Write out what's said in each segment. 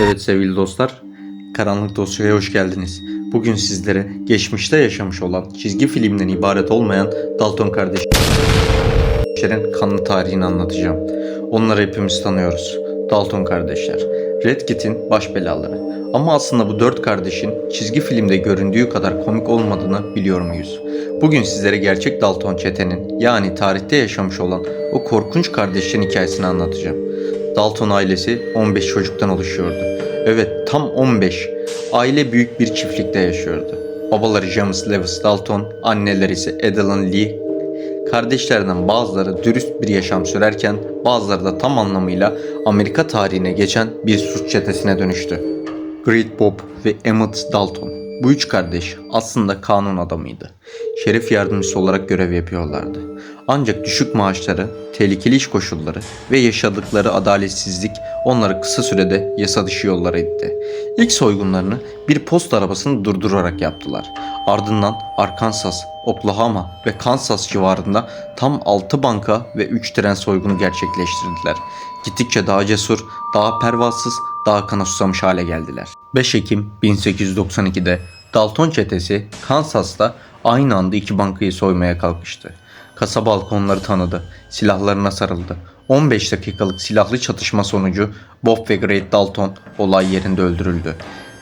Evet sevgili dostlar, Karanlık Dosya'ya hoş geldiniz. Bugün sizlere geçmişte yaşamış olan çizgi filmden ibaret olmayan Dalton kardeşlerin kanlı tarihini anlatacağım. Onları hepimiz tanıyoruz. Dalton kardeşler, Red Kit'in baş belaları. Ama aslında bu dört kardeşin çizgi filmde göründüğü kadar komik olmadığını biliyor muyuz? Bugün sizlere gerçek Dalton çetenin yani tarihte yaşamış olan o korkunç kardeşlerin hikayesini anlatacağım. Dalton ailesi 15 çocuktan oluşuyordu. Evet tam 15. Aile büyük bir çiftlikte yaşıyordu. Babaları James Lewis Dalton, anneleri ise Adeline Lee. Kardeşlerden bazıları dürüst bir yaşam sürerken bazıları da tam anlamıyla Amerika tarihine geçen bir suç çetesine dönüştü. Great Bob ve Emmett Dalton. Bu üç kardeş aslında kanun adamıydı. Şerif yardımcısı olarak görev yapıyorlardı. Ancak düşük maaşları, tehlikeli iş koşulları ve yaşadıkları adaletsizlik onları kısa sürede yasa dışı yollara itti. İlk soygunlarını bir post arabasını durdurarak yaptılar. Ardından Arkansas, Oklahoma ve Kansas civarında tam 6 banka ve 3 tren soygunu gerçekleştirdiler. Gittikçe daha cesur, daha pervasız, daha kana susamış hale geldiler. 5 Ekim 1892'de Dalton çetesi Kansas'ta aynı anda iki bankayı soymaya kalkıştı. Kasaba halkı onları tanıdı, silahlarına sarıldı. 15 dakikalık silahlı çatışma sonucu Bob ve Great Dalton olay yerinde öldürüldü.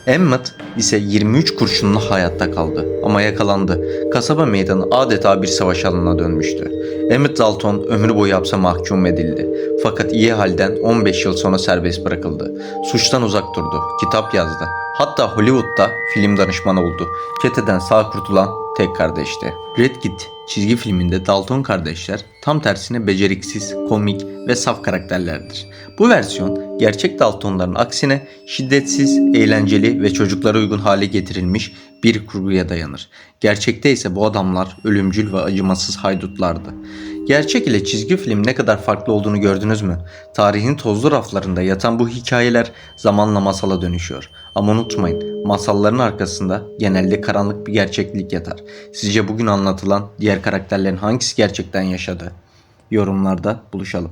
Emmett ise 23 kurşunla hayatta kaldı ama yakalandı. Kasaba meydanı adeta bir savaş alanına dönmüştü. Emmett Dalton ömür boyu hapse mahkum edildi. Fakat iyi halden 15 yıl sonra serbest bırakıldı. Suçtan uzak durdu, kitap yazdı. Hatta Hollywood'da film danışmanı oldu. Çeteden sağ kurtulan tek kardeşti. Red Kit çizgi filminde Dalton kardeşler tam tersine beceriksiz, komik ve saf karakterlerdir. Bu versiyon gerçek Daltonların aksine şiddetsiz, eğlenceli ve çocuklara uygun hale getirilmiş bir kurguya dayanır. Gerçekte ise bu adamlar ölümcül ve acımasız haydutlardı. Gerçek ile çizgi film ne kadar farklı olduğunu gördünüz mü? Tarihin tozlu raflarında yatan bu hikayeler zamanla masala dönüşüyor. Ama unutmayın, masalların arkasında genelde karanlık bir gerçeklik yatar. Sizce bugün anlatılan diğer karakterlerin hangisi gerçekten yaşadı? Yorumlarda buluşalım.